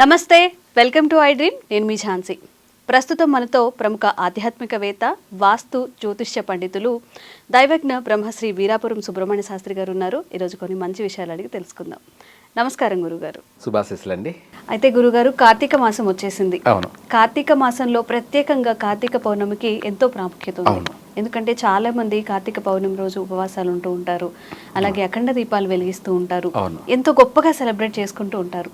నమస్తే welcome to I dream నేను మీ ఝాన్సీ. ప్రస్తుతం మనతో ప్రముఖ ఆధ్యాత్మికవేత్త వాస్తు జ్యోతిష్య పండితులు దైవజ్ఞ బ్రహ్మశ్రీ వీరాపురం సుబ్రహ్మణ్య శాస్త్రి గారు ఉన్నారు. ఈరోజు కొన్ని మంచి విషయాలు అడిగి తెలుసుకుందాం. నమస్కారం గురుగారు. శుభాశిస్సులండి. అయితే గురుగారు కార్తీక మాసం వచ్చేసింది. అవును. కార్తీక మాసంలో ప్రత్యేకంగా కార్తీక పౌర్ణమికి ఎంతో ప్రాముఖ్యత ఉంది. ఎందుకంటే చాలా మంది కార్తీక పౌర్ణమి రోజు ఉపవాసాలు ఉంటూ ఉంటారు. అలాగే అఖండ దీపాలు వెలిగిస్తూ ఉంటారు. ఎంతో గొప్పగా సెలబ్రేట్ చేసుకుంటూ ఉంటారు.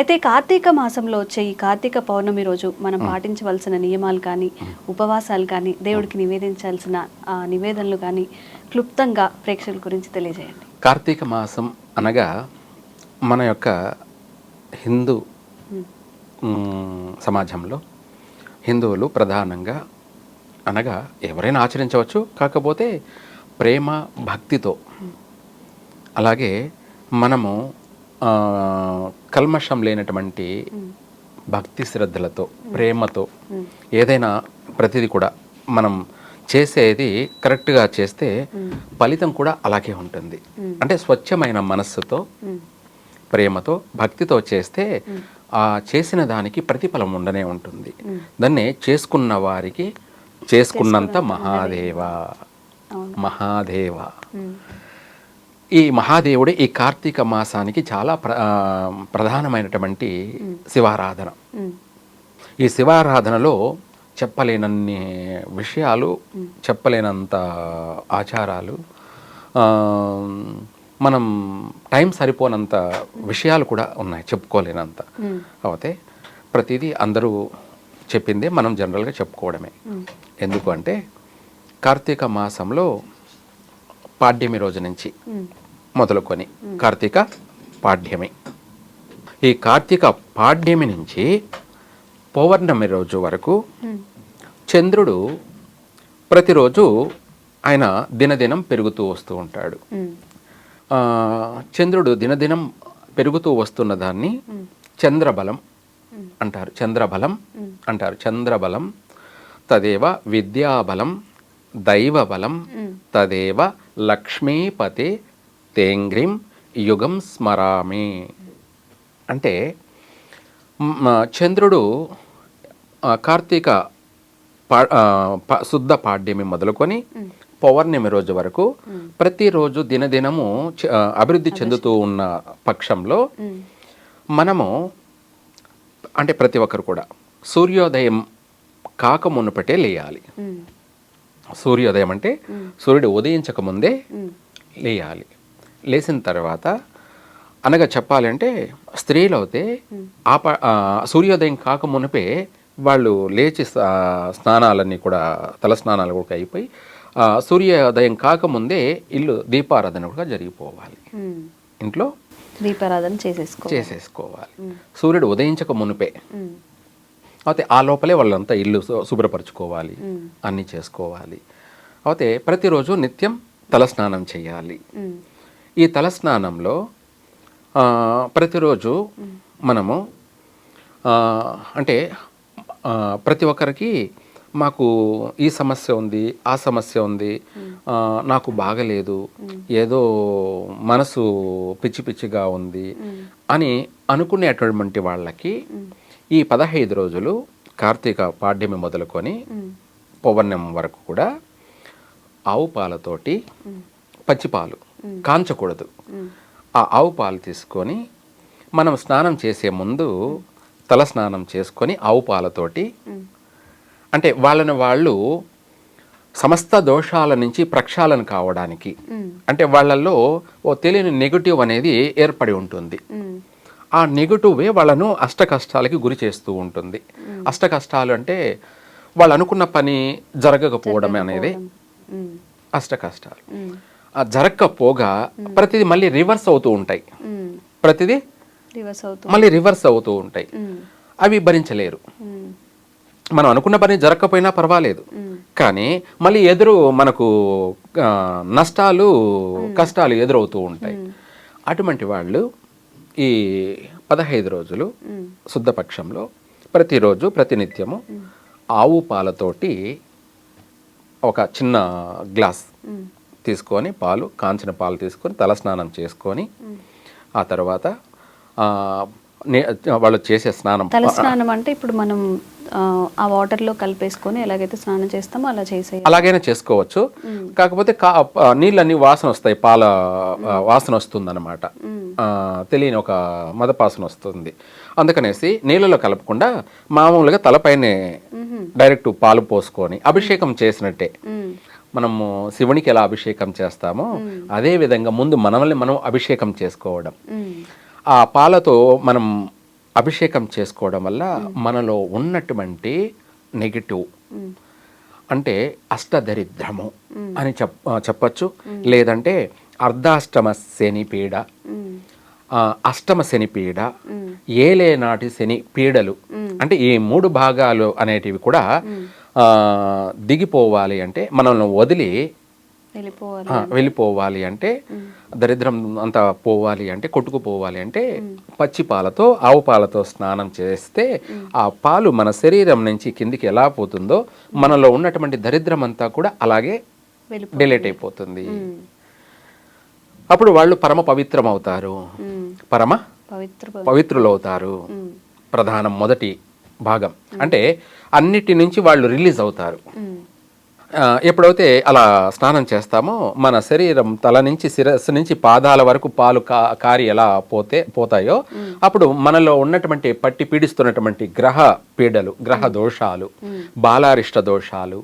అయితే కార్తీక మాసంలో వచ్చే ఈ కార్తీక పౌర్ణమి రోజు మనం పాటించవలసిన నియమాలు కానీ ఉపవాసాలు కానీ దేవుడికి నివేదించాల్సిన నివేదనలు కానీ క్లుప్తంగా ప్రేక్షకుల గురించి తెలియజేయండి. కార్తీక మాసం అనగా మన యొక్క హిందూ సమాజంలో హిందువులు ప్రధానంగా అనగా ఎవరైనా ఆచరించవచ్చు. కాకపోతే ప్రేమ భక్తితో. అలాగే మనము కల్మషం లేనటువంటి భక్తి శ్రద్ధలతో ప్రేమతో ఏదైనా ప్రతిదీ కూడా మనం చేసేది కరెక్ట్గా చేస్తే ఫలితం కూడా అలాగే ఉంటుంది. అంటే స్వచ్ఛమైన మనస్సుతో ప్రేమతో భక్తితో చేస్తే ఆ చేసిన దానికి ప్రతిఫలం ఉండనే ఉంటుంది. దాన్నే చేసుకున్న వారికి చేసుకున్నంత మహాదేవ. మహాదేవ. ఈ మహాదేవుడే ఈ కార్తీక మాసానికి చాలా ప్ర ప్రధానమైనటువంటి శివారాధన. ఈ శివారాధనలో చెప్పలేనన్ని విషయాలు చెప్పలేనంత ఆచారాలు మనం టైం సరిపోనంత విషయాలు కూడా ఉన్నాయి చెప్పుకోలేనంత. అయితే ప్రతిదీ అందరూ చెప్పిందే మనం జనరల్గా చెప్పుకోవడమే. ఎందుకు అంటే కార్తీక మాసంలో పాడ్యమి రోజు నుంచి మొదలుకొని కార్తీక పాడ్యమి. ఈ కార్తీక పాడ్యమి నుంచి పౌర్ణమి రోజు వరకు చంద్రుడు ప్రతిరోజు ఆయన దినదినం పెరుగుతూ వస్తూ ఉంటాడు. చంద్రుడు దినదినం పెరుగుతూ వస్తున్న దాన్ని చంద్రబలం అంటారు. చంద్రబలం అంటారు. చంద్రబలం తదేవ విద్యాబలం దైవబలం తదేవ లక్ష్మీపతి తేంగ్రిం యుగం స్మరామి. అంటే చంద్రుడు కార్తీక ప- శుద్ధ పాడ్యమి మొదలుకొని పౌర్ణమి రోజు వరకు ప్రతిరోజు దినదినము అభివృద్ధి చెందుతూ ఉన్న పక్షంలో మనము అంటే ప్రతి ఒక్కరు కూడా సూర్యోదయం కాక మునుపటే లేయాలి సూర్యోదయం అంటే సూర్యుడు ఉదయించక ముందే లేయాలి. లేచిన తర్వాత అనగా చెప్పాలంటే స్త్రీలు అయితే ఆ సూర్యోదయం కాక మునిపే వాళ్ళు లేచి స్నా- స్నానాలన్నీ కూడా తల స్నానాలు కూడా అయిపోయి సూర్యోదయం కాకముందే ఇల్లు దీపారాధన కూడా జరిగిపోవాలి ఇంట్లో దీపారాధన చేసేసుకో చేసేసుకోవాలి. సూర్యుడు ఉదయించక మునిపే. అయితే ఆ లోపలే వాళ్ళంతా ఇల్లు శుభ్రపరచుకోవాలి. అన్నీ చేసుకోవాలి. అయితే ప్రతిరోజు నిత్యం తలస్నానం చేయాలి. ఈ తలస్నానంలో ప్రతిరోజు మనము అంటే ప్రతి ఒక్కరికి మాకు ఈ సమస్య ఉంది ఆ సమస్య ఉంది నాకు బాగలేదు ఏదో మనసు పిచ్చి పిచ్చిగా ఉంది అని అనుకునేటటువంటి వాళ్ళకి ఈ పదహైదు రోజులు కార్తీక పాడ్యమి మొదలుకొని పౌర్ణమి వరకు కూడా ఆవు పాలతోటి పచ్చిపాలు కాంచకూడదు. ఆ ఆవు పాలు తీసుకొని మనం స్నానం చేసే ముందు తల స్నానం చేసుకొని ఆవు పాలతోటి అంటే వాళ్ళని వాళ్ళు సమస్త దోషాల నుంచి ప్రక్షాళన కావడానికి. అంటే వాళ్ళల్లో ఓ తెలియని నెగటివ్ అనేది ఏర్పడి ఉంటుంది. ఆ నెగటివే వాళ్ళను అష్ట కష్టాలకి గురి చేస్తూ ఉంటుంది. అష్ట కష్టాలు అంటే వాళ్ళు అనుకున్న పని జరగకపోవడం అనేది అష్ట కష్టాలు ఆ జరగకపోగా ప్రతిదీ మళ్ళీ రివర్స్ అవుతూ ఉంటాయి. ప్రతిదీ మళ్ళీ రివర్స్ అవుతూ ఉంటాయి. అవి భరించలేరు. మనం అనుకున్న పని జరగకపోయినా పర్వాలేదు. కానీ మళ్ళీ ఎదురు మనకు నష్టాలు కష్టాలు ఎదురవుతూ ఉంటాయి. అటువంటి వాళ్ళు ఈ పదహైదు రోజులు శుద్ధపక్షంలో ప్రతిరోజు ప్రతినిత్యము ఆవు పాలతోటి ఒక చిన్న గ్లాస్ తీసుకొని పాలు కాంచిన పాలు తీసుకొని తలస్నానం చేసుకొని ఆ తర్వాత వాళ్ళు చేసే స్నానం. తల స్నానం అంటే ఇప్పుడు మనం ఆ, ఆ వాటర్లో కలిపేసుకొని ఎలాగైతే స్నానం చేస్తామో అలా చేసే అలాగైనా చేసుకోవచ్చు. కాకపోతే నీళ్ళన్నీ వాసన వస్తాయి పాల వాసన వస్తుంది అనమాట తెలియని ఒక మదపాసన వస్తుంది. అందుకనేసి నీళ్ళలో కలపకుండా మామూలుగా తలపైనే డైరెక్ట్ పాలు పోసుకొని అభిషేకం చేసినట్టే. మనము శివునికి ఎలా అభిషేకం చేస్తామో అదే విధంగా ముందు మనల్ని మనం అభిషేకం చేసుకోవడం. ఆ పాలతో మనం అభిషేకం చేసుకోవడం వల్ల మనలో ఉన్నటువంటి నెగిటివ్ అంటే అష్టదరిద్రము అని చెప్ చెప్పచ్చు. లేదంటే అర్ధాష్టమ శని పీడ అష్టమ శని పీడ ఏలేనాటి శని పీడలు. అంటే ఈ మూడు భాగాలు అనేటివి కూడా దిగిపోవాలి అంటే మనల్ని వదిలి వెళ్ళిపోవాలి అంటే. దరిద్రం అంతా పోవాలి అంటే కొట్టుకుపోవాలి అంటే పచ్చి పాలతో ఆవు పాలతో స్నానం చేస్తే ఆ పాలు మన శరీరం నుంచి కిందికి ఎలా పోతుందో మనలో ఉన్నటువంటి దరిద్రం అంతా కూడా అలాగే డిలేట్ అయిపోతుంది. అప్పుడు వాళ్ళు పరమ పవిత్రం అవుతారు పరమ పవిత్ర పవిత్రులు అవుతారు ప్రధానం మొదటి భాగం. అంటే అన్నిటి నుంచి వాళ్ళు రిలీజ్ అవుతారు. ఎప్పుడైతే అలా స్నానం చేస్తామో మన శరీరం తల నుంచి శిరస్సు నుంచి పాదాల వరకు పాలు కా కారి ఎలా పోతే పోతాయో అప్పుడు మనలో ఉన్నటువంటి పట్టి పీడిస్తున్నటువంటి గ్రహ పీడలు గ్రహ దోషాలు బాలారిష్ట దోషాలు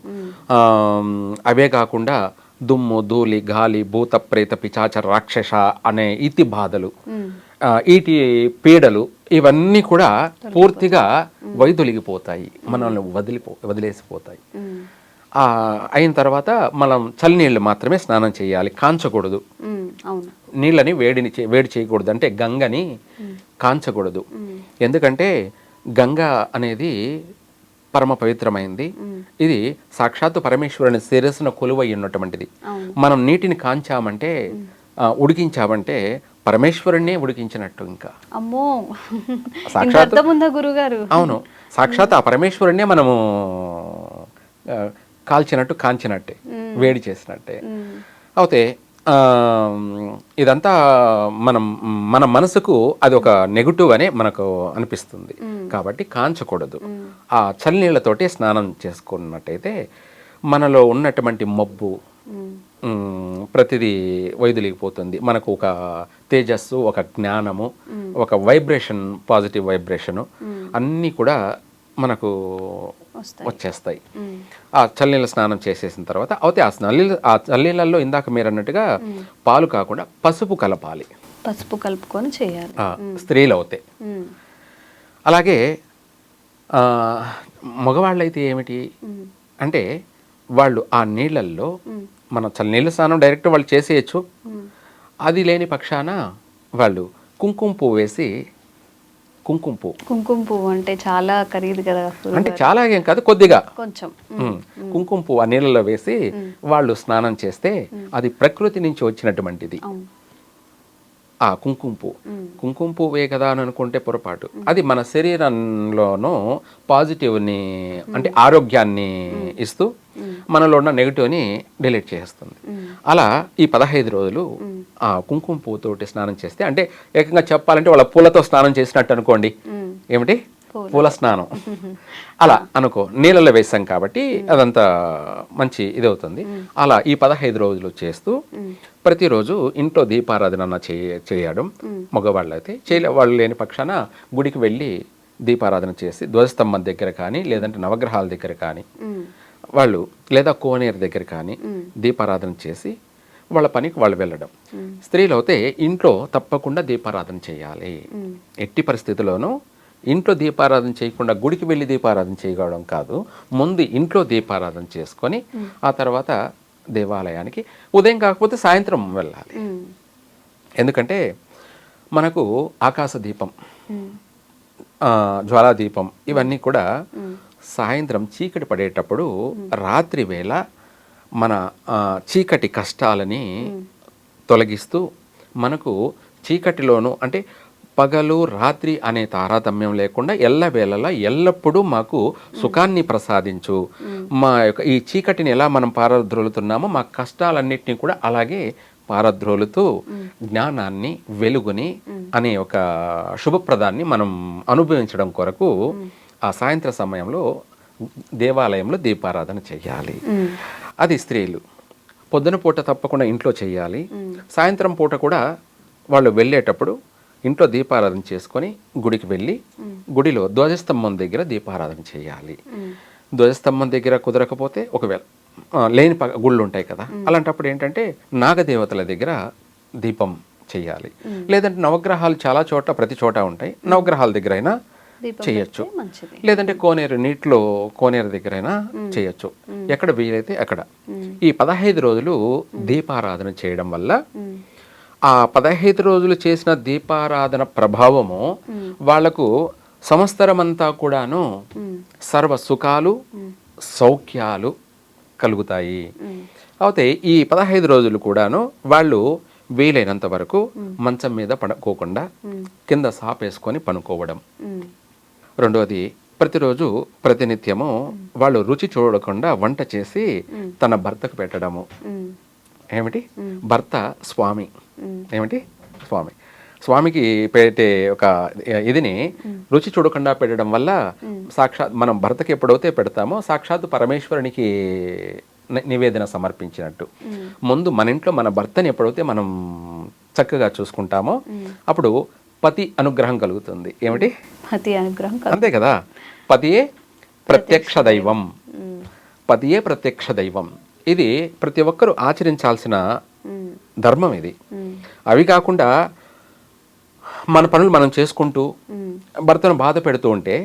అవే కాకుండా దుమ్ము ధూళి గాలి భూత ప్రేత పిచాచ రాక్షస అనే ఇతి బాధలు ఈటి పీడలు ఇవన్నీ కూడా పూర్తిగా వైదొలిగిపోతాయి మనల్ని వదిలిపో వదిలేసిపోతాయి. అయిన తర్వాత మనం చల్లనీళ్ళు మాత్రమే స్నానం చేయాలి. కాంచకూడదు. నీళ్ళని వేడిని వేడి చేయకూడదు. అంటే గంగని కాంచకూడదు. ఎందుకంటే గంగ అనేది పరమ పవిత్రమైంది. ఇది సాక్షాత్తు పరమేశ్వరుని శిరస్సున కొలువై ఉన్నటువంటిది. మనం నీటిని కాంచామంటే ఉడికించామంటే పరమేశ్వరుణ్ణే ఉడికించినట్టు ఇంకా. అమ్మో. ఉందా గురుగారు? అవును. సాక్షాత్ ఆ పరమేశ్వరుణ్ణే మనము కాల్చినట్టు కాంచినట్టే వేడి చేసినట్టే. అయితే ఇదంతా మనం మన మనసుకు అది ఒక నెగటివ్ అనే మనకు అనిపిస్తుంది. కాబట్టి కాంచకూడదు. ఆ చల్లనీళ్ళతోటి స్నానం చేసుకున్నట్టయితే మనలో ఉన్నటువంటి మబ్బు ప్రతిదీ వైదొలిగిపోతుంది. మనకు ఒక తేజస్సు ఒక జ్ఞానము ఒక వైబ్రేషన్ పాజిటివ్ వైబ్రేషను అన్నీ కూడా మనకు వచ్చేస్తాయి. ఆ చల్లనీళ్ళ స్నానం చేసేసిన తర్వాత అయితే ఆ చల్లనీళ్ళ ఆ చల్లనీళ్ళల్లో ఇందాక మీరు అన్నట్టుగా పాలు కాకుండా పసుపు కలపాలి. పసుపు కలుపుకొని చేయాలి. స్త్రీలు అవుతాయి. అలాగే ఆ, మగవాళ్ళైతే ఏమిటి? అంటే వాళ్ళు ఆ నీళ్ళల్లో మన చల్లనీళ్ళ స్నానం డైరెక్ట్ వాళ్ళు చేసేయచ్చు. అది లేని పక్షాన వాళ్ళు కుంకుమ పువ్వు వేసి కుంకుమ పువ్వు. కుంకుమ పువ్వు అంటే చాలా ఖరీదు కదా. అంటే చాలా ఏం కాదు కొద్దిగా. కొంచెం. కుంకుమ పువ్వు ఆ నీళ్ళలో వేసి వాళ్ళు స్నానం చేస్తే అది ప్రకృతి నుంచి వచ్చినటువంటిది. ఆ కుంకుమ పువ్వు కుంకుమ పువ్వే కదా అని అనుకుంటే పొరపాటు. అది మన శరీరంలోనూ పాజిటివ్ని అంటే ఆరోగ్యాన్ని ఇస్తూ మనలో ఉన్న నెగిటివ్ని డిలీట్ చేస్తుంది. అలా ఈ పదహైదు రోజులు ఆ కుంకుమ పువ్వుతోటి స్నానం చేస్తే అంటే ఏకంగా చెప్పాలంటే వాళ్ళ పూలతో స్నానం చేసినట్టు అనుకోండి. ఏమిటి? పూల. స్నానం. అలా అనుకో నీళ్ళలో వేసాం కాబట్టి అదంతా మంచి ఇదవుతుంది. అలా ఈ పదహైదు రోజులు చేస్తూ ప్రతిరోజు ఇంట్లో దీపారాధన చేయ చేయడం మగవాళ్ళు అయితే చేయలే వాళ్ళు లేని పక్షాన గుడికి వెళ్ళి దీపారాధన చేసి ధ్వజస్తంభం దగ్గర కానీ లేదంటే నవగ్రహాల దగ్గర కానీ. వాళ్ళు లేదా కోనేరు దగ్గర కానీ దీపారాధన చేసి వాళ్ళ పనికి వాళ్ళు వెళ్ళడం. స్త్రీలు అయితే ఇంట్లో తప్పకుండా దీపారాధన చేయాలి. ఎట్టి పరిస్థితుల్లోనూ ఇంట్లో దీపారాధన చేయకుండా గుడికి వెళ్ళి దీపారాధన చేయడం కాదు. ముందు ఇంట్లో దీపారాధన చేసుకొని ఆ తర్వాత దేవాలయానికి ఉదయం కాకపోతే సాయంత్రం వెళ్ళాలి. ఎందుకంటే మనకు ఆకాశ దీపం జ్వాలా దీపం ఇవన్నీ కూడా సాయంత్రం చీకటి పడేటప్పుడు రాత్రి వేళ మన చీకటి కష్టాలని తొలగిస్తూ మనకు చీకటిలోను అంటే పగలు రాత్రి అనే తారతమ్యం లేకుండా ఎల్లవేళలా ఎల్లప్పుడూ మాకు సుఖాన్ని ప్రసాదించు. మా యొక్క ఈ చీకటిని ఎలా మనం పారద్రోలుతున్నామో మా కష్టాలన్నింటినీ కూడా అలాగే పారద్రోలుతూ జ్ఞానాన్ని వెలుగుని అనే ఒక శుభప్రదాన్ని మనం అనుభవించడం కొరకు ఆ సాయంత్ర సమయంలో దేవాలయంలో దీపారాధన చేయాలి. అది స్త్రీలు. పొద్దున పూట తప్పకుండా ఇంట్లో చేయాలి. సాయంత్రం పూట కూడా వాళ్ళు వెళ్ళేటప్పుడు ఇంట్లో దీపారాధన చేసుకొని గుడికి వెళ్ళి గుడిలో ధ్వజస్తంభం దగ్గర దీపారాధన చేయాలి. ధ్వజస్తంభం దగ్గర కుదరకపోతే ఒకవేళ లేని ప- గుళ్ళు ఉంటాయి కదా. అలాంటప్పుడు ఏంటంటే నాగదేవతల దగ్గర దీపం చేయాలి. లేదంటే నవగ్రహాలు చాలా చోట ప్రతి చోట ఉంటాయి. నవగ్రహాల దగ్గర అయినా చేయొచ్చు. లేదంటే కోనేరు నీటిలో కోనేరు దగ్గరైనా చేయొచ్చు. ఎక్కడ వీలైతే అక్కడ. ఈ పదహైదు రోజులు దీపారాధన చేయడం వల్ల ఆ పదహైదు రోజులు చేసిన దీపారాధన ప్రభావము వాళ్ళకు సంవత్సరమంతా కూడాను సర్వ సుఖాలు సౌఖ్యాలు కలుగుతాయి. అయితే ఈ పదహైదు రోజులు కూడాను వాళ్ళు వీలైనంత వరకు మంచం మీద పడుకోకుండా కింద సాపేసుకొని పనుకోవడం. రెండోది ప్రతిరోజు ప్రతినిత్యము వాళ్ళు రుచి చూడకుండా వంట చేసి తన భర్తకు పెట్టడము. ఏమిటి? భర్త స్వామి. ఏమిటి స్వామి. స్వామికి పెట్టే ఒక ఇదిని రుచి చూడకుండా పెట్టడం వల్ల సాక్షాత్ మనం భర్తకి ఎప్పుడైతే పెడతామో సాక్షాత్ పరమేశ్వరునికి నివేదన సమర్పించినట్టు. ముందు మన ఇంట్లో మన భర్తని ఎప్పుడైతే మనం చక్కగా చూసుకుంటామో అప్పుడు పతి అనుగ్రహం కలుగుతుంది. ఏమిటి? అతి అనుగ్రహం అంతే కదా? పతియే ప్రత్యక్ష దైవం. పతియే ప్రత్యక్ష దైవం. ఇది ప్రతి ఒక్కరూ ఆచరించాల్సిన ధర్మం ఇది. అవి కాకుండా మన పనులు మనం చేసుకుంటూ భర్తను బాధ పెడుతూ ఉంటే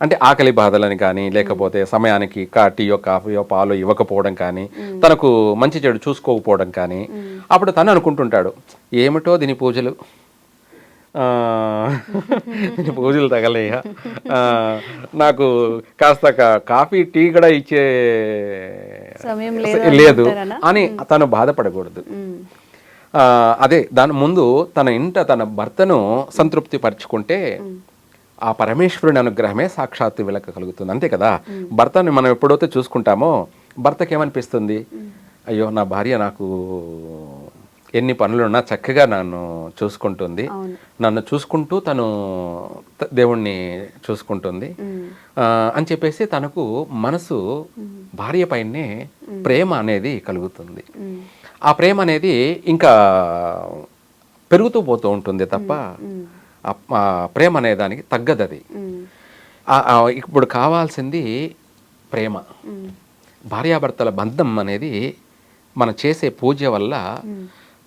అంటే ఆకలి బాధలని కానీ లేకపోతే సమయానికి కా టీయో కాఫీయో పాలు ఇవ్వకపోవడం కానీ తనకు మంచి చెడు చూసుకోకపోవడం కానీ అప్పుడు తను అనుకుంటుంటాడు ఏమిటో దీని పూజలు? పూజలు తగలేయ నాకు కాస్త కాఫీ టీ కూడా ఇచ్చే లేదు? అని తను బాధపడకూడదు. అదే దాని ముందు తన ఇంట తన భర్తను సంతృప్తి పరుచుకుంటే ఆ పరమేశ్వరుని అనుగ్రహమే సాక్షాత్తు వీళ్ళకి కలుగుతుంది. అంతే కదా? భర్తని మనం ఎప్పుడైతే చూసుకుంటామో భర్తకి ఏమనిపిస్తుంది అయ్యో నా భార్య నాకు ఎన్ని పనులున్నా చక్కగా నన్ను చూసుకుంటుంది. నన్ను చూసుకుంటూ తను దేవుణ్ణి చూసుకుంటుంది. అని చెప్పేసి తనకు మనసు భార్య పైనే ప్రేమ అనేది కలుగుతుంది. ఆ ప్రేమ అనేది ఇంకా పెరుగుతూ పోతూ ఉంటుంది తప్ప ప్రేమ అనే దానికి తగ్గదు అది ఇప్పుడు కావాల్సింది ప్రేమ. భార్యాభర్తల బంధం అనేది మనం చేసే పూజ వల్ల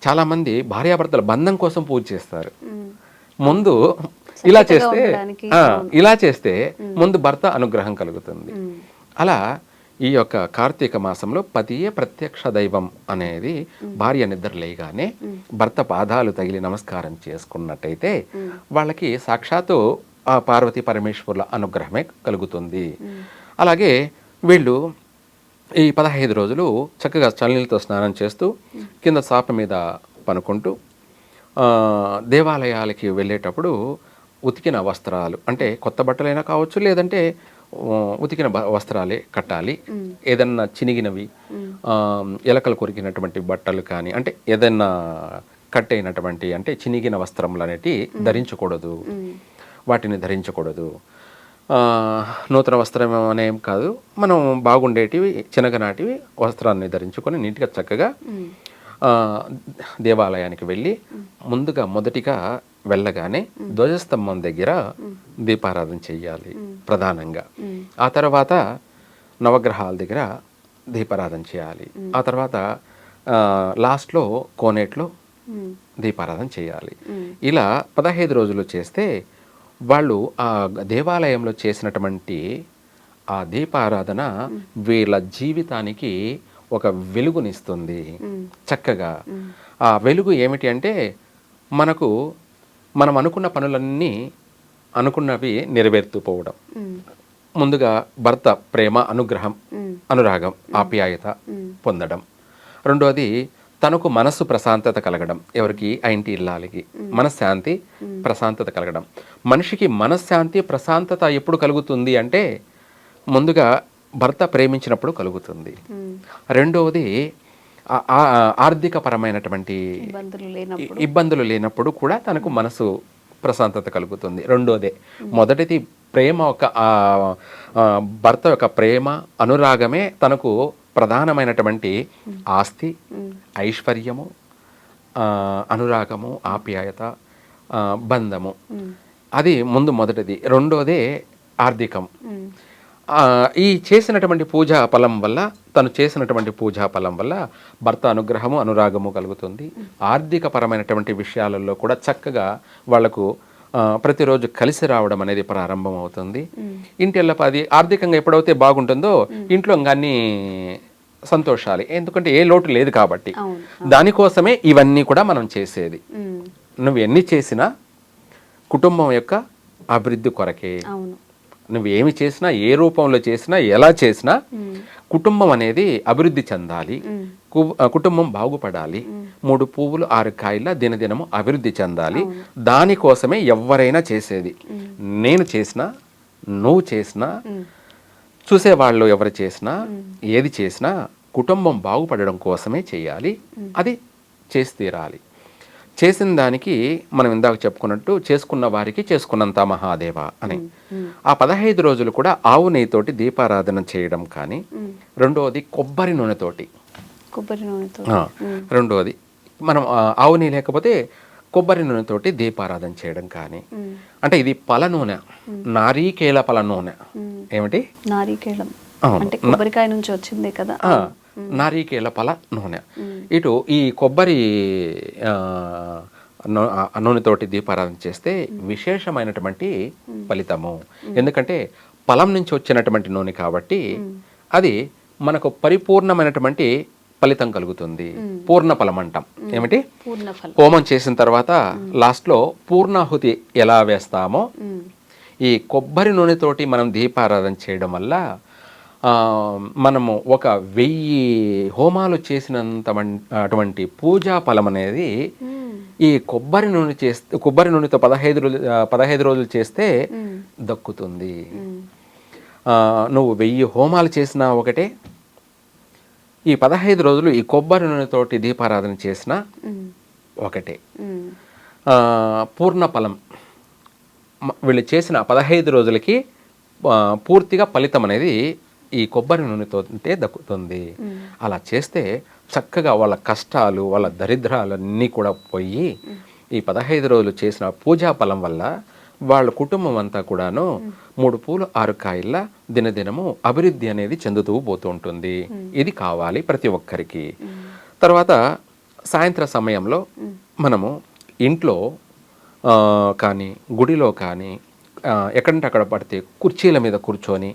చాలామంది భార్యాభర్తల బంధం కోసం పూజ చేస్తారు. ముందు ఇలా చేస్తే ఇలా చేస్తే ముందు భర్త అనుగ్రహం కలుగుతుంది. అలా ఈ యొక్క కార్తీక మాసంలో పతియే ప్రత్యక్ష దైవం అనేది భార్య నిద్ర లేయగానే భర్త పాదాలు తగిలి నమస్కారం చేసుకున్నట్టయితే వాళ్ళకి సాక్షాత్తు ఆ పార్వతీ పరమేశ్వరుల అనుగ్రహమే కలుగుతుంది. అలాగే వీళ్ళు ఈ పదహైదు రోజులు చక్కగా చల్లనీళ్ళతో స్నానం చేస్తూ కింద చాప మీద పనుకుంటూ దేవాలయాలకి వెళ్ళేటప్పుడు ఉతికిన వస్త్రాలు అంటే కొత్త బట్టలైనా కావచ్చు లేదంటే ఉతికిన వస్త్రాలే కట్టాలి. ఏదన్నా చినిగినవి ఎలకలు కొరికినటువంటి బట్టలు కానీ అంటే ఏదన్నా కట్ అయినటువంటి అంటే చినిగిన వస్త్రములు అనేటివి ధరించకూడదు. వాటిని ధరించకూడదు. నూతన వస్త్రం అనేం కాదు. మనం బాగుండేటివి చిన్నగనాటివి వస్త్రాన్ని ధరించుకొని నీట్గా చక్కగా దేవాలయానికి వెళ్ళి ముందుగా మొదటిగా వెళ్ళగానే ధ్వజస్తంభం దగ్గర దీపారాధన చెయ్యాలి ప్రధానంగా. ఆ తర్వాత నవగ్రహాల దగ్గర దీపారాధన చేయాలి. ఆ తర్వాత లాస్ట్లో కోనేట్లో దీపారాధన చేయాలి. ఇలా పదహైదు రోజులు చేస్తే వాళ్ళు ఆ దేవాలయంలో చేసినటువంటి ఆ దీపారాధన వీళ్ళ జీవితానికి ఒక వెలుగునిస్తుంది చక్కగా. ఆ వెలుగు ఏమిటి అంటే మనకు మనం అనుకున్న పనులన్నీ అనుకున్నవి నెరవేరుతూ ఉమ్, ముందుగా భర్త ప్రేమ అనుగ్రహం అనురాగం ఆప్యాయత పొందడం. రెండోది తనకు మనస్సు ప్రశాంతత కలగడం ఎవరికి? ఆ ఇంటి ఇల్లాలకి. మనశ్శాంతి ప్రశాంతత కలగడం. మనిషికి మనశ్శాంతి ప్రశాంతత ఎప్పుడు కలుగుతుంది అంటే ముందుగా భర్త ప్రేమించినప్పుడు కలుగుతుంది. రెండవది ఆ- ఆ- ఆర్థికపరమైనటువంటి ఇబ్బందులు లేనప్పుడు. కూడా తనకు మనసు ప్రశాంతత కలుగుతుంది. రెండోదే మొదటిది ప్రేమ ఒక భర్త యొక్క ప్రేమ అనురాగమే తనకు ప్రధానమైనటువంటి ఆస్తి ఐశ్వర్యము అనురాగము ఆప్యాయత బంధము. అది ముందు మొదటిది. రెండోదే ఆర్థికం. ఈ చేసినటువంటి పూజా ఫలం వల్ల తను చేసినటువంటి పూజా ఫలం వల్ల భర్త అనుగ్రహము అనురాగము కలుగుతుంది. ఆర్థిక పరమైనటువంటి విషయాలలో కూడా చక్కగా వాళ్ళకు ప్రతిరోజు కలిసి రావడం అనేది ప్రారంభం అవుతుంది. ఇంటి అది ఆర్థికంగా ఎప్పుడైతే బాగుంటుందో ఇంట్లో ఇంకా అన్ని సంతోషాలు. ఎందుకంటే ఏ లోటు లేదు కాబట్టి. దానికోసమే ఇవన్నీ కూడా మనం చేసేది. నువ్వు ఎన్ని చేసినా కుటుంబం యొక్క అభివృద్ధి కొరకే. నువ్వు ఏమి చేసినా ఏ రూపంలో చేసినా ఎలా చేసినా కుటుంబం అనేది అభివృద్ధి చెందాలి. కుటుంబం బాగుపడాలి. మూడు పువ్వులు ఆరు కాయల దినదినము అభివృద్ధి చెందాలి. దానికోసమే ఎవరైనా చేసేది. నేను చేసినా నువ్వు చేసినా చూసేవాళ్ళు ఎవరు చేసినా ఏది చేసినా కుటుంబం బాగుపడడం కోసమే చేయాలి. అది చేసి తీరాలి. చేసిన దానికి మనం ఇందాక చెప్పుకున్నట్టు చేసుకున్న వారికి చేసుకున్నంత మహాదేవ అని. ఆ పదహైదు రోజులు కూడా ఆవు నెయ్యితోటి దీపారాధన చేయడం కానీ రెండవది కొబ్బరి నూనెతోటి. కొబ్బరి నూనెతో. రెండవది మనం ఆవు నెయ్యి లేకపోతే కొబ్బరి నూనెతోటి దీపారాధన చేయడం కానీ. అంటే ఇది పల నూనె నారీకేల పల నూనె. ఏమిటి? నారీకేళం. అంటే కొబ్బరికాయ నుంచి వచ్చిందే కదా. నారీకేల పల నూనె. ఇటు ఈ కొబ్బరి నూనెతోటి దీపారాధన చేస్తే విశేషమైనటువంటి ఫలితము. ఎందుకంటే ఫలం నుంచి వచ్చినటువంటి నూనె కాబట్టి అది మనకు పరిపూర్ణమైనటువంటి ఫలితం కలుగుతుంది. పూర్ణ ఫలం అంటాం ఏమిటి? హోమం చేసిన తర్వాత లాస్ట్లో పూర్ణాహుతి ఎలా వేస్తామో ఈ కొబ్బరి నూనెతోటి మనం దీపారాధన చేయడం వల్ల మనము ఒక వెయ్యి హోమాలు చేసినంత అటువంటి పూజా ఫలం అనేది ఈ కొబ్బరి నూనె చేస్తే కొబ్బరి నూనెతో పదహైదు రోజులు పదహైదు రోజులు చేస్తే దక్కుతుంది. నువ్వు వెయ్యి హోమాలు చేసినా ఒకటే ఈ పదహైదు రోజులు ఈ కొబ్బరి నూనెతోటి దీపారాధన చేసినా ఒకటే. పూర్ణ ఫలం వీళ్ళు చేసిన పదహైదు రోజులకి పూర్తిగా ఫలితం అనేది ఈ కొబ్బరి నూనెతో ఉంటే దక్కుతుంది అలా చేస్తే చక్కగా వాళ్ళ కష్టాలు వాళ్ళ దరిద్రాలన్నీ కూడా పోయి ఈ పదహైదు రోజులు చేసిన పూజా ఫలం వల్ల వాళ్ళ కుటుంబం అంతా కూడాను మూడు పూలు ఆరు కాయల దినదినము అభివృద్ధి అనేది చెందుతూ పోతూ ఉంటుంది. ఇది కావాలి ప్రతి ఒక్కరికి. తర్వాత సాయంత్ర సమయంలో మనము ఇంట్లో కానీ గుడిలో కానీ ఎక్కడంటే అక్కడ పడితే కుర్చీల మీద కూర్చొని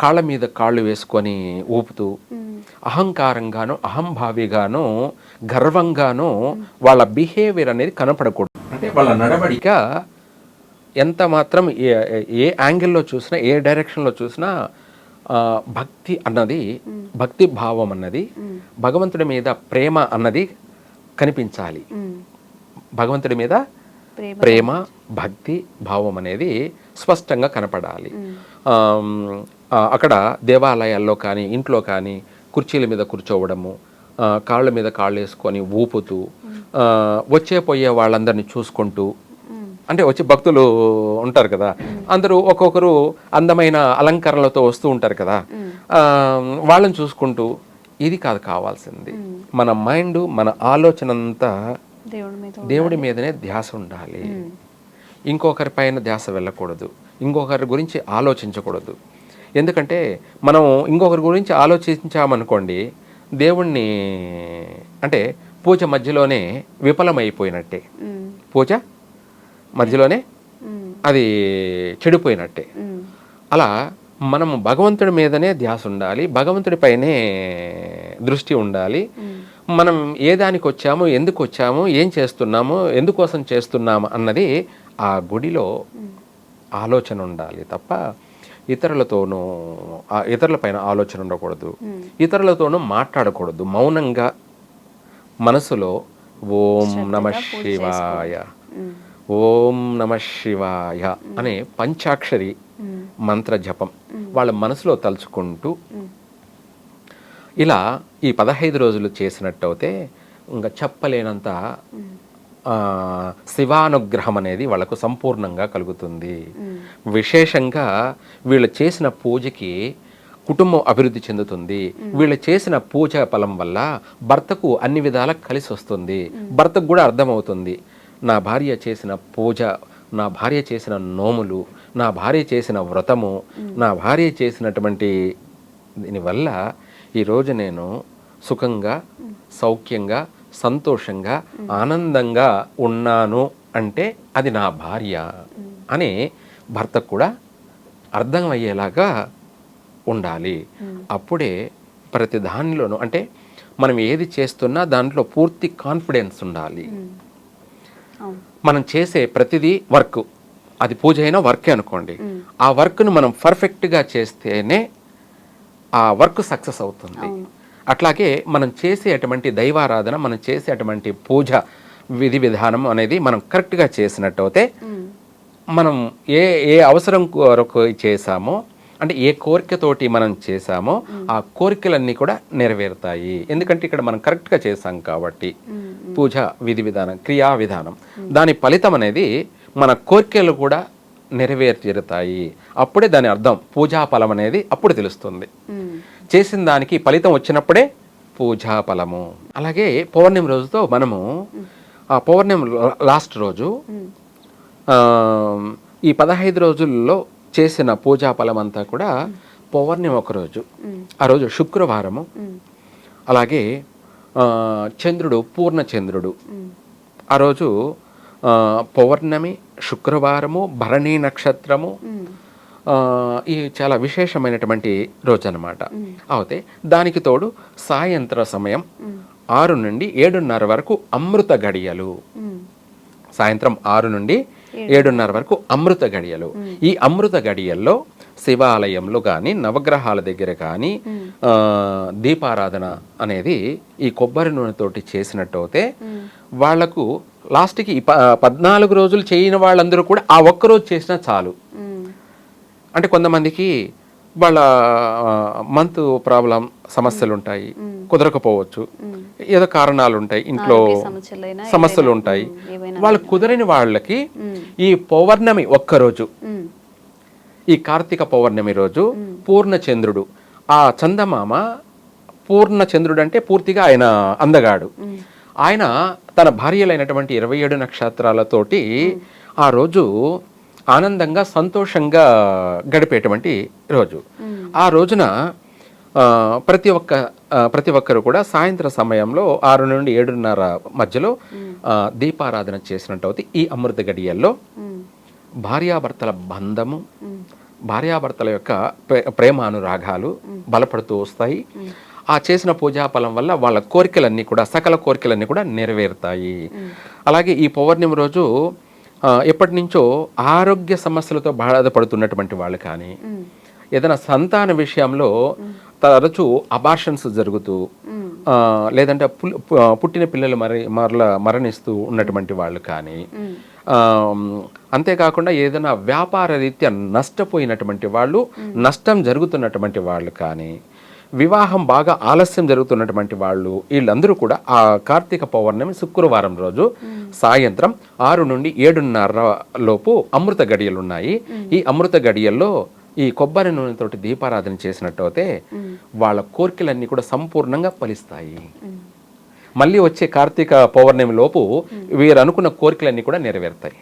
కాళ్ళ మీద కాళ్ళు వేసుకొని ఊపుతూ అహంకారంగాను అహంభావిగాను గర్వంగాను వాళ్ళ బిహేవియర్ అనేది కనపడకూడదు. అంటే వాళ్ళ నడవడిక ఎంత మాత్రం ఏ ఏ యాంగిల్లో చూసినా ఏ డైరెక్షన్లో చూసినా భక్తి అన్నది భక్తి భావం అన్నది భగవంతుడి మీద ప్రేమ అన్నది కనిపించాలి. భగవంతుడి మీద ప్రేమ భక్తి భావం అనేది స్పష్టంగా కనపడాలి. అక్కడ దేవాలయాల్లో కానీ ఇంట్లో కానీ కుర్చీల మీద కూర్చోవడము కాళ్ళ మీద కాళ్ళు వేసుకొని ఊపుతూ వచ్చే పోయే వాళ్ళందరినీ చూసుకుంటూ అంటే వచ్చి భక్తులు ఉంటారు కదా. అందరూ ఒక్కొక్కరు అందమైన అలంకరణలతో వస్తూ ఉంటారు కదా. వాళ్ళని చూసుకుంటూ ఇది కాదు కావాల్సింది. మన మైండ్ మన ఆలోచన అంతా దేవుడి మీద దేవుడి మీదనే ధ్యాస ఉండాలి. ఇంకొకరి పైన ధ్యాస వెళ్ళకూడదు. ఇంకొకరి గురించి ఆలోచించకూడదు. ఎందుకంటే మనం ఇంకొకరి గురించి ఆలోచించామనుకోండి దేవుణ్ణి అంటే పూజ మధ్యలోనే విఫలమైపోయినట్టే. పూజ మధ్యలోనే అది చెడిపోయినట్టే. అలా మనము భగవంతుడి మీదనే ధ్యాస ఉండాలి భగవంతుడిపైనే దృష్టి ఉండాలి. మనం ఏ దానికి వచ్చాము ఎందుకు వచ్చాము ఏం చేస్తున్నాము ఎందుకోసం చేస్తున్నాము అన్నది ఆ గుడిలో ఆలోచన ఉండాలి తప్ప ఇతరులతోనూ ఇతరులపైన ఆలోచన ఉండకూడదు. ఇతరులతోనూ మాట్లాడకూడదు. మౌనంగా మనసులో ఓం నమ శివాయ. ఓం నమ శివాయ అనే పంచాక్షరి మంత్ర జపం వాళ్ళ మనసులో తలుచుకుంటూ ఇలా ఈ పదహైదు రోజులు చేసినట్టయితే ఇంకా చెప్పలేనంత శివానుగ్రహం అనేది వాళ్ళకు సంపూర్ణంగా కలుగుతుంది. విశేషంగా వీళ్ళు చేసిన పూజకి కుటుంబం అభివృద్ధి చెందుతుంది. వీళ్ళు చేసిన పూజ ఫలం వల్ల భర్తకు అన్ని విధాలా కలిసి వస్తుంది. భర్తకు కూడా అర్థమవుతుంది. నా భార్య చేసిన పూజ నా భార్య చేసిన నోములు నా భార్య చేసిన వ్రతము నా భార్య చేసినటువంటి దీనివల్ల ఈరోజు నేను సుఖంగా సౌఖ్యంగా సంతోషంగా ఆనందంగా ఉన్నాను అంటే అది నా భార్య అని భర్తకు కూడా అర్థమయ్యేలాగా ఉండాలి. అప్పుడే ప్రతి దానిలోనూ అంటే మనం ఏది చేస్తున్నా దాంట్లో పూర్తి కాన్ఫిడెన్స్ ఉండాలి. మనం చేసే ప్రతిదీ వర్క్. అది పూజ అయినా వర్కే అనుకోండి. ఆ వర్క్ను మనం పర్ఫెక్ట్గా చేస్తేనే ఆ వర్క్ సక్సెస్ అవుతుంది. అట్లాగే మనం చేసేటువంటి దైవారాధన మనం చేసేటువంటి పూజ విధి విధానం అనేది మనం కరెక్ట్గా చేసినట్టయితే మనం ఏ ఏ అవసరం కొరకు చేశామో అంటే ఏ కోరికతోటి మనం చేశామో ఆ కోరికలన్నీ కూడా నెరవేరుతాయి. ఎందుకంటే ఇక్కడ మనం కరెక్ట్గా చేశాం కాబట్టి. పూజ విధి విధానం క్రియా విధానం. దాని ఫలితం అనేది మన కోరికలు కూడా నెరవేర్చేరుతాయి. అప్పుడే దాని అర్థం పూజా ఫలం అనేది అప్పుడు తెలుస్తుంది. చేసిన దానికి ఫలితం వచ్చినప్పుడే పూజా ఫలము అలాగే పౌర్ణమి రోజుతో మనము ఆ పౌర్ణమి లాస్ట్ రోజు ఈ పదహైదు రోజుల్లో చేసిన పూజా ఫలం అంతా కూడా పౌర్ణమి ఒక రోజు ఆ రోజు శుక్రవారము. అలాగే చంద్రుడు పూర్ణ చంద్రుడు. ఆ రోజు పౌర్ణమి శుక్రవారము భరణి నక్షత్రము. ఈ చాలా విశేషమైనటువంటి రోజు అనమాట అయితే దానికి తోడు సాయంత్ర సమయం ఆరు నుండి ఏడున్నర వరకు అమృత గడియలు. సాయంత్రం ఆరు నుండి ఏడున్నర వరకు అమృత గడియలు. ఈ అమృత గడియల్లో శివాలయంలో కానీ నవగ్రహాల దగ్గర కానీ ఆ, దీపారాధన అనేది ఈ కొబ్బరి నూనెతోటి చేసినట్టయితే వాళ్ళకు లాస్ట్కి పద్నాలుగు రోజులు చేయని వాళ్ళందరూ కూడా ఆ ఒక్కరోజు చేసినా చాలు. అంటే కొంతమందికి వాళ్ళ మంత్ ప్రాబ్లం సమస్యలు ఉంటాయి. కుదరకపోవచ్చు. ఏదో కారణాలు ఉంటాయి ఇంట్లో సమస్యలు ఉంటాయి. వాళ్ళు కుదరని వాళ్ళకి ఈ పౌర్ణమి ఒక్కరోజు. ఈ కార్తీక పౌర్ణమి రోజు పూర్ణ చంద్రుడు. ఆ చందమామ పూర్ణ చంద్రుడు అంటే పూర్తిగా ఆయన అందగాడు. ఆయన తన భార్యలైనటువంటి ఇరవై ఏడు నక్షత్రాలతోటి ఆ రోజు ఆనందంగా సంతోషంగా గడిపేటువంటి రోజు. ఆ రోజున ప్రతి ఒక్క ప్రతి ఒక్కరు కూడా సాయంత్రం సమయంలో ఆరు నుండి ఏడున్నర మధ్యలో దీపారాధన చేసినట్టు అవుతుంది ఈ అమృత గడియల్లో. భార్యాభర్తల బంధము భార్యాభర్తల యొక్క ప్రే- ప్రేమానురాగాలు బలపడుతూ వస్తాయి. ఆ చేసిన పూజా ఫలం వల్ల వాళ్ళ కోరికలన్నీ కూడా సకల కోరికలన్నీ కూడా నెరవేరుతాయి. అలాగే ఈ పౌర్ణమి రోజు ఎప్పటి నుంచో ఆరోగ్య సమస్యలతో బాధపడుతున్నటువంటి వాళ్ళు కానీ ఏదైనా సంతాన విషయంలో తరచూ అబార్షన్స్ జరుగుతూ లేదంటే పుట్టిన పిల్లలు మరి మరల మరణిస్తూ ఉన్నటువంటి వాళ్ళు కానీ అంతేకాకుండా ఏదైనా వ్యాపార రీత్యా నష్టపోయినటువంటి వాళ్ళు నష్టం జరుగుతున్నటువంటి వాళ్ళు కానీ వివాహం బాగా ఆలస్యం జరుగుతున్నటువంటి వాళ్ళు వీళ్ళందరూ కూడా ఆ కార్తీక పౌర్ణమి శుక్రవారం రోజు సాయంత్రం ఆరు నుండి ఏడున్నర లోపు అమృత గడియలు ఉన్నాయి ఈ అమృత గడియల్లో ఈ కొబ్బరి నూనెతోటి దీపారాధన చేసినట్టయితే వాళ్ళ కోరికలన్నీ కూడా సంపూర్ణంగా ఫలిస్తాయి. మళ్ళీ వచ్చే కార్తీక పౌర్ణమి లోపు వీరు అనుకున్న కోరికలన్నీ కూడా నెరవేరుతాయి.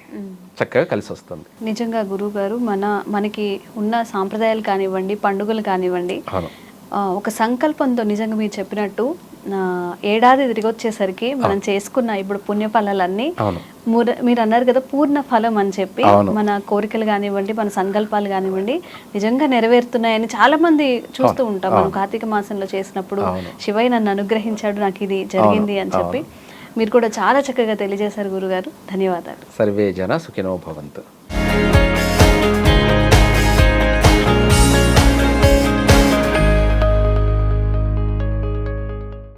చక్కగా కలిసి వస్తుంది. నిజంగా గురువు గారు మన మనకి ఉన్న సాంప్రదాయాలు కానివ్వండి పండుగలు కానివ్వండి ఒక సంకల్పంతో నిజంగా మీరు చెప్పినట్టు ఏడాది తిరిగి వచ్చేసరికి మనం చేసుకున్న ఇప్పుడు పుణ్యఫలాలన్నీ అవును. ముర- అన్నారు కదా పూర్ణ ఫలం అని చెప్పి. మన కోరికలు కానివ్వండి మన సంకల్పాలు కానివ్వండి నిజంగా నెరవేరుతున్నాయని చాలా మంది చూస్తూ ఉంటాం. మనం కార్తీక మాసంలో చేసినప్పుడు. శివయ్య నన్ను అనుగ్రహించాడు నాకు ఇది జరిగింది అని చెప్పి మీరు కూడా చాలా చక్కగా తెలియజేశారు గురుగారు. ధన్యవాదాలు. సర్వే జన సుఖినో భవంతు.